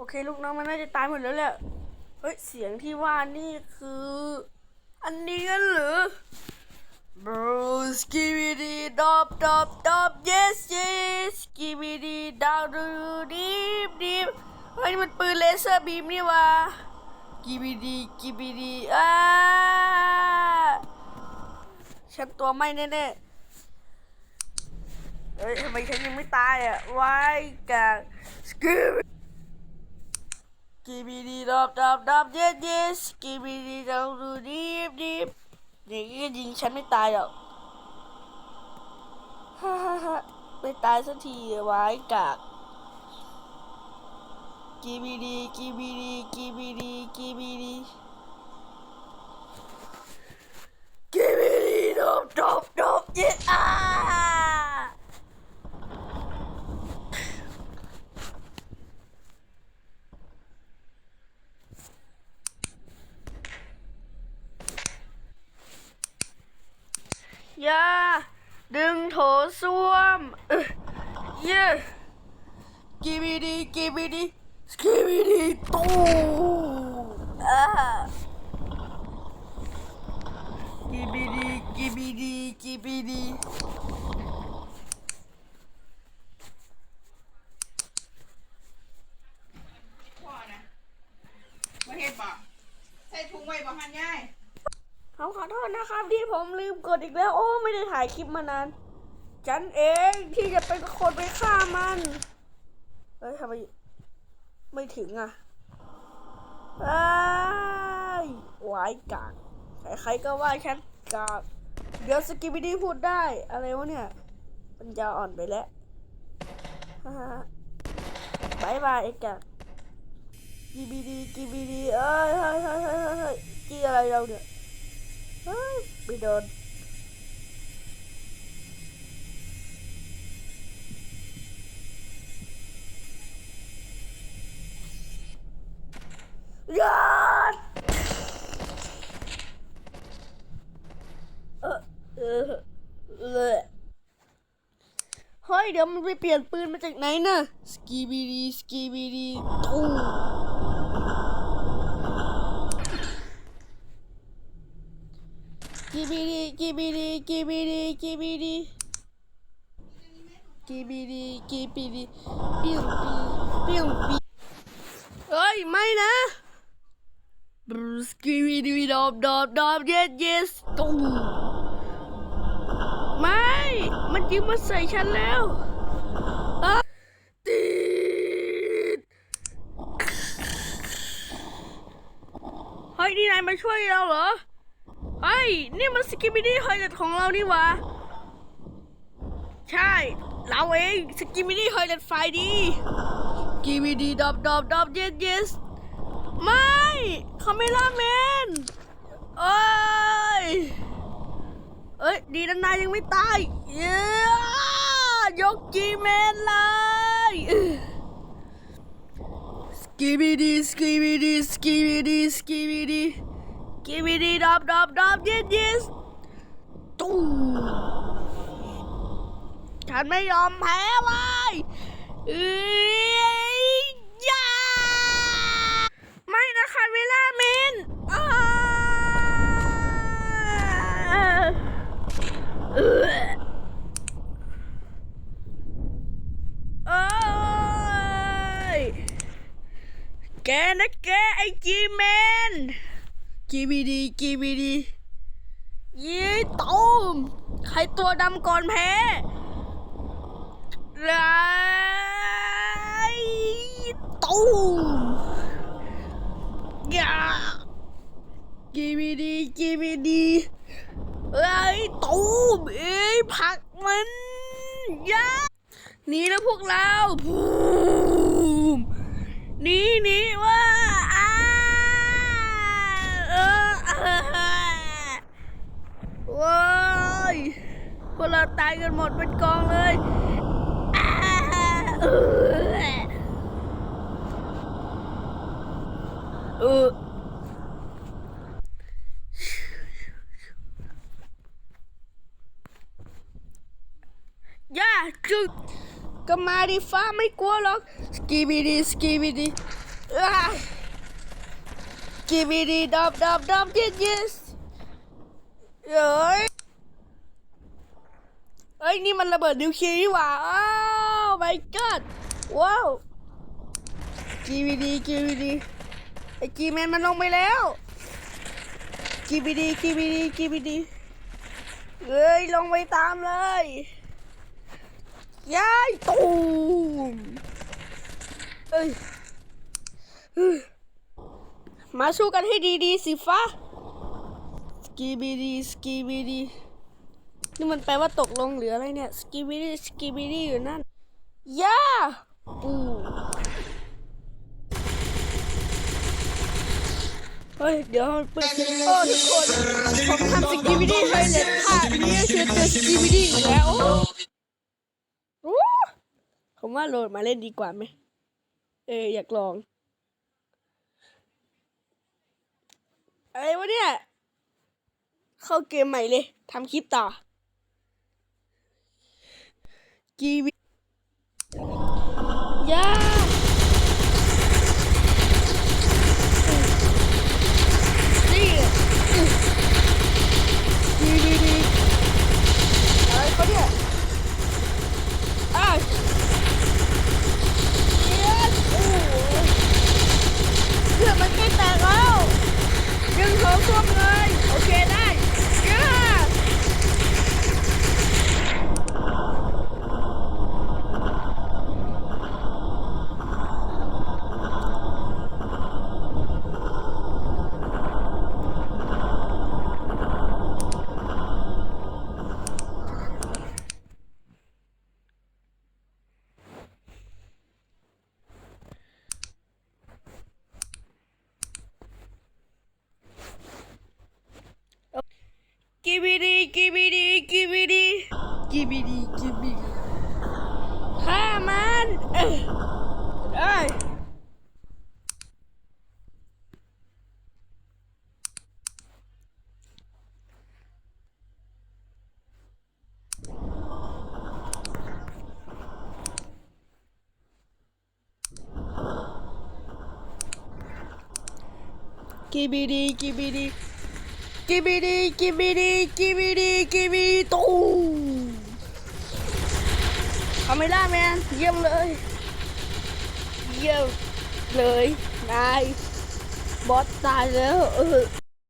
โอเค ลูกน้องมันน่าจะตายหมดแล้วแหละเฮ้ย เสียงที่ว่านี่คือ อันนี้กันหรือ Bro, skibidi dop dop dop, yes yes, skibidi down do deep deep เฮ้ยมันปืนเลเซอร์บีมนี่วะกิบิดีกิบิดีอ้าฉันตัวไม่แน่ๆเฮ้ยทำไมฉันยังไม่ตายอะวายกากสกิบ กิบิดีดอบดอบดอบ yes yes กิบิดีดอบดูดีบดีบนี้ก็ยิงฉันไม่ตายหรอกฮ่าฮ่าฮ่าไม่ตายสักทีวายกากกีบีดีกีบีดีกีบีดีกีบีดีกีบีดีดบดบดบเย็ดอ่าอ ย่าดึงโถส้วมเอ้ยเย้กีบีดีกีบีดีสกีบีดีตูอ่ากีบีดีกีบีดีกีบีดีพ่อนะมาเฮ็ดบ่ใส่ถุงไว้บ่หันยายผมขอโท ษนะครับที่ผมลืมกดอีกแล้ว โอ้ไม่ได้ถ่ายคลิปมานาน ฉันเองที่จะเป็นคนไปฆ่ามันเอ้ยทำไมไม่ถึงอะไอ้ายหวายกากใครๆก็ว่าฉันกากเดี๋ยวสกิบิดี้พูดได้ อะไรวะเนี่ยปัญญาอ่อนไปแล้วฮ่าฮ่าบายบายไอ้กากกีบีดีกีบีดีเอ้ยเฮ้ยเฮ้ยเฮ้ยเฮ้ยเฮ้ยกีอะไรเราเนี่ย เฮ้ยไม่โดนยอดเออเออเลยเฮ้ยเดี๋ยวมันไปเปลี่ยนปืนมาจากไหนน่ะสกีบีดีสกีบีดีตู้ กีบีดีกีบีดีกีบีดีกีบีดีกีบีดีกีบีดีปิ้วปิ้วปิ้วปิ้วเฮ้ยไม่นะบรูสกีบีดีดอบดอบดอบ yes yes ตู้ไม่ มันยิงมาใส่ฉันแล้วตีดเฮ้ยนี่นายมาช่วยเราเหรอ เฮ้ย นี่มันสกิบิดี้ฮอยเลตของเรานี่หวะ ใช่ เราเองสกิบิดี้ฮอยเลตไฟดีกิบิดีดอบดอบดอบเยสเยสไม่คาเมล่าแมนเอ้ย เอ้ย ดีนะนายยังไม่ตายเย้ยกจีแมนเลยสกิบิดีสกิบิดีสกิบิดีสกิบิดี Give me the dub dub dub yes yes ตู้ฉันไม่ยอมแพ้เว้ยเอ้ยยาไม่นะคาเวลาเมนอ้าเออเอ้ยแกนะแกไอจีแมน กีบีดีกีบีดียี่ตูมใครตัวดำก่อนแพ้ไรตูมยากีบีดีกีบีดีไรตูมเอ้ยผักมันยาหนี่แล้วพวกเราพูมหนี่นี่ว่า เออเออ ว้ายพวกเราตายกันหมดเป็นกองเลยอ่าเออย่าจุดก็มาดิฟ้าไม่กลัวหรอกสกีบีดีสกีบีดี กีบีดีดับดับดับยิสยิสเอ้ยเอ้ยนี่มันระเบิดนิวเคลียร์นี่หว่าอ้าว my god ว้าวกีบีดีกีบีดีไอกีแมนมันลงไปแล้วกีบีดีกีบีดีกีบีดีเอ้ยลงไปตามเลยย้ายตูมเอ้ยเฮ้ย มาสู้กันให้ดีๆสิฟ้าสกีบีดีสกีบีดีนี่มันแปลว่าตกลงหรืออะไรเนี่ยสกีบีดีสกีบีดีอยู่นั่นย่าปูเฮ้ย เดี๋ยวมันเปิดโอ้ทุกคนผมทำสกีบีดีไฮเน็ตค่ะนี่คือตัวสกีบีดีอยู่แล้วโอ้ผมว่าโหลดมาเล่นดีกว่าไหมเอออยากลอง อะไรวะเนี่ย เข้าเกมใหม่เลยทำคลิปต่อกีวียานี่ดีดีดีอะไรเขาเนี่ยอะ yes โอ้โหเพื่อนมันใกล้แตกแล้ว ดึงเขาท่วมเลย โอเคได้ย่า กีบีดีกีบีดีกีบีดี กีบีดีกีบีดีฆ่ามันเอ้ยเอ้ยกีบีดีกีบีดีกิบิดีกิบิดีกิบิดีกิบิดีตูมคาเมล่าแมนเยี่ยมเลย เยี่ยมเลยนายบอสตายแล้วเออ